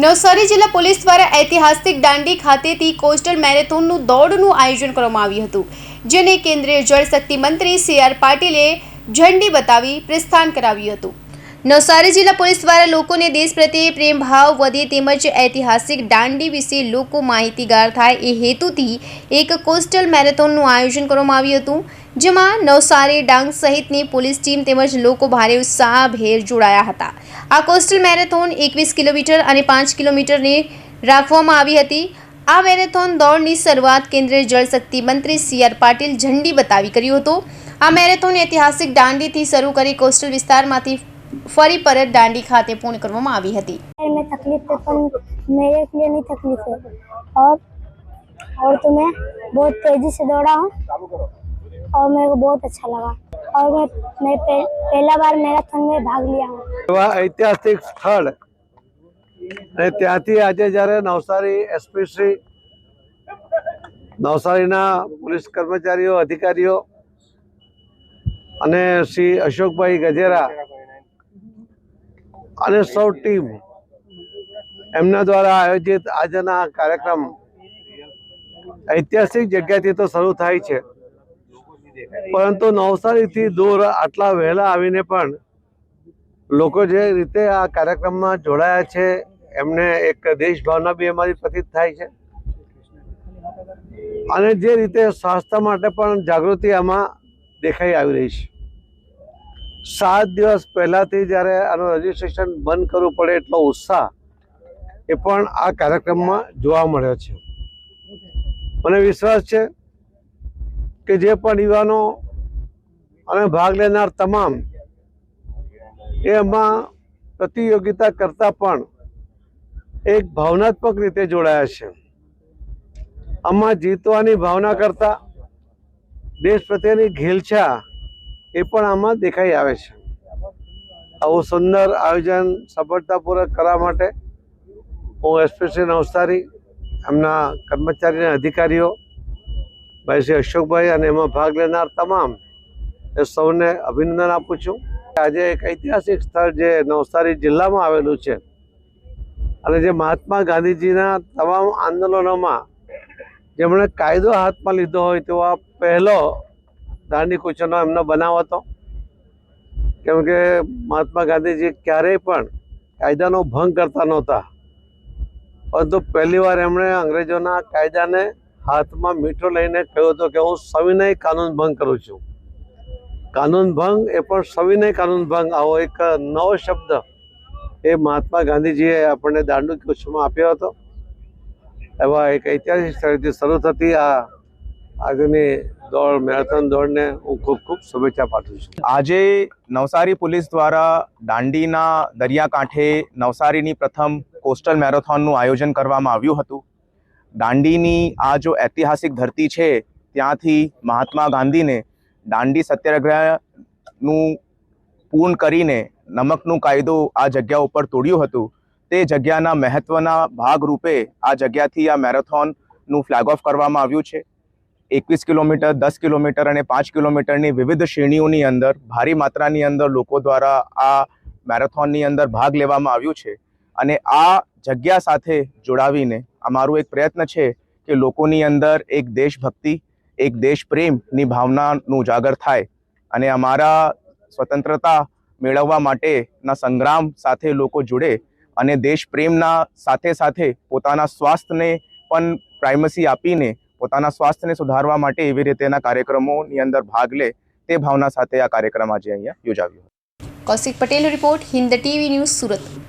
નવસારી જિલ્લા પોલીસ દ્વારા ઐતિહાસિક દાંડી ખાતેથી કોસ્ટલ મેરેથોનનું દોડનું આયોજન કરવામાં આવ્યું હતું, જેને કેન્દ્રીય જળશક્તિ મંત્રી સી આર પાટીલે ઝંડી બતાવી પ્રસ્થાન કરાવ્યું હતું. નવસારી જિલ્લા પોલીસ દ્વારા લોકોને દેશ પ્રત્યે પ્રેમ ભાવ વધે તેમજ ઐતિહાસિક દાંડી વિશે લોકો માહિતીગાર થાય એ હેતુથી એક કોસ્ટલ મેરેથોનનું આયોજન કરવામાં આવ્યું હતું, જેમાં નવસારી ડાંગ સહિતની પોલીસ ટીમ તેમજ લોકો ભારે ઉત્સાહભેર જોડાયા હતા. આ કોસ્ટલ મેરેથોન એકવીસ કિલોમીટર અને પાંચ કિલોમીટરની રાખવામાં આવી હતી. આ મેરેથોન દોડની શરૂઆત કેન્દ્રીય જળશક્તિ મંત્રી સી આર પાટીલ ઝંડી બતાવી કર્યું હતું. આ મેરેથોન ઐતિહાસિક દાંડીથી શરૂ કરી કોસ્ટલ વિસ્તારમાંથી ફરી પરત દાંડી ખાતે પૂર્ણ કરવામાં આવી હતી पैर में तकलीफ है पर मेरे के लिए नहीं तकलीफ है और और तो मैं बहुत तेजी से दौड़ा हूँ और मेरे को बहुत अच्छा लगा और मैं मैं पह, पहला बार मैराथन में भाग लिया हूँ એવા ઐતિહાસિક સ્થળ અને ત્યાંથી આજે જ્યારે નવસારી એસપી શ્રી નવસારીના પોલીસ કર્મચારીઓ અધિકારીઓ અને શ્રી અશોકભાઈ ગજેરા અને સૌ ટીમ એમના દ્વારા આયોજિત આજના કાર્યક્રમ ઐતિહાસિક જગ્યાથી તો શરૂ થાય છે. પરંતુ નવસારીથી દૂર આટલા વહેલા આવીને પણ લોકો જે રીતે આ કાર્યક્રમમાં જોડાયા છે, એમને એક દેશ ભાવના બી અમારી પ્રતીત થાય છે. અને જે રીતે સ્વાસ્થ્ય માટે પણ જાગૃતિ આમાં દેખાઈ આવી રહી છે. સાત દિવસ પહેલાથી જ્યારે આનું રજીસ્ટ્રેશન બંધ કરવું પડે એટલો ઉત્સાહ એ પણ આ કાર્યક્રમમાં જોવા મળ્યો છે. મને વિશ્વાસ છે કે જે પણ યુવાનો અને ભાગ લેનાર તમામ એમાં પ્રતિયોગિતા કરતા પણ એક ભાવનાત્મક રીતે જોડાયા છે. આમાં જીતવાની ભાવના કરતા દેશ પ્રત્યેની ઘેલછા એ પણ આમાં દેખાઈ આવે છે. આવું સુંદર આયોજન સફળતાપૂર્વક કરવા માટે હું એસપીસી નવસારી, એમના કર્મચારી અધિકારીઓ, ભાઈ શ્રી અશોકભાઈ અને એમાં ભાગ લેનાર તમામ, એ સૌને અભિનંદન આપું છું. આજે એક ઐતિહાસિક સ્થળ જે નવસારી જિલ્લામાં આવેલું છે, અને જે મહાત્મા ગાંધીજીના તમામ આંદોલનોમાં જેમણે કાયદો હાથમાં લીધો હોય તેવો પહેલો દાંડી કૂચનો એમનો બનાવ હતો. કેમ કે મહાત્મા ગાંધીજી ક્યારેય પણ કાયદાનો ભંગ કરતા નહોતા. પરંતુ પહેલી વાર એમણે અંગ્રેજોના કાયદાને હાથમાં મીઠો લઈને કહ્યું હતું કે હું સવિનય કાનૂન ભંગ કરું છું. કાનૂન ભંગ એ પણ સવિનય કાનૂન ભંગ. આવો એક નવો શબ્દ એ મહાત્મા ગાંધીજીએ આપણને દાંડુ કૂચમાં આપ્યો હતો. એવા એક ઐતિહાસિક સ્થળેથી શરૂ થતી આ આજની દોડ, મેરેથોન દોડને હું ખૂબ ખૂબ શુભેચ્છા પાઠવું છું. આજે નવસારી પોલીસ દ્વારા દાંડીના દરિયાકાંઠે નવસારીની પ્રથમ કોસ્ટલ મેરેથોનનું આયોજન કરવામાં આવ્યું હતું. દાંડીની આ જો ઐતિહાસિક ધરતી છે, ત્યાંથી મહાત્મા ગાંધીને દાંડી સત્યાગ્રહનું પૂર્ણ કરીને નમકનું કાયદો આ જગ્યા ઉપર તોડ્યું હતું. તે જગ્યાના મહત્વના ભાગરૂપે આ જગ્યાથી આ મેરેથોનનું ફ્લેગ ઓફ કરવામાં આવ્યું છે. એકવીસ કિલોમીટર, દસ કિલોમીટર અને પાંચ કિલોમીટરની વિવિધ શ્રેણીઓની અંદર ભારી માત્રાની અંદર લોકો દ્વારા આ મેરેથોનની અંદર ભાગ લેવામાં આવ્યું છે. અને આ જગ્યા સાથે જોડાવીને અમારું એક પ્રયત્ન છે કે લોકોની અંદર એક દેશભક્તિ, એક દેશ પ્રેમની ભાવનાનું ઉજાગર થાય અને અમારા સ્વતંત્રતા મેળવવા માટેના સંગ્રામ સાથે લોકો જોડે અને દેશ પ્રેમના સાથે સાથે પોતાના સ્વાસ્થ્યને પણ પ્રાઇમસી આપીને પોતાના સ્વાસ્થ્યને સુધારવા માટે એવી રીતેના કાર્યક્રમોની અંદર ભાગ લે તે ભાવના સાથે આ કાર્યક્રમ આજે અહીંયા યોજાવ્યો Kaushik Patel report Hind TV news Surat.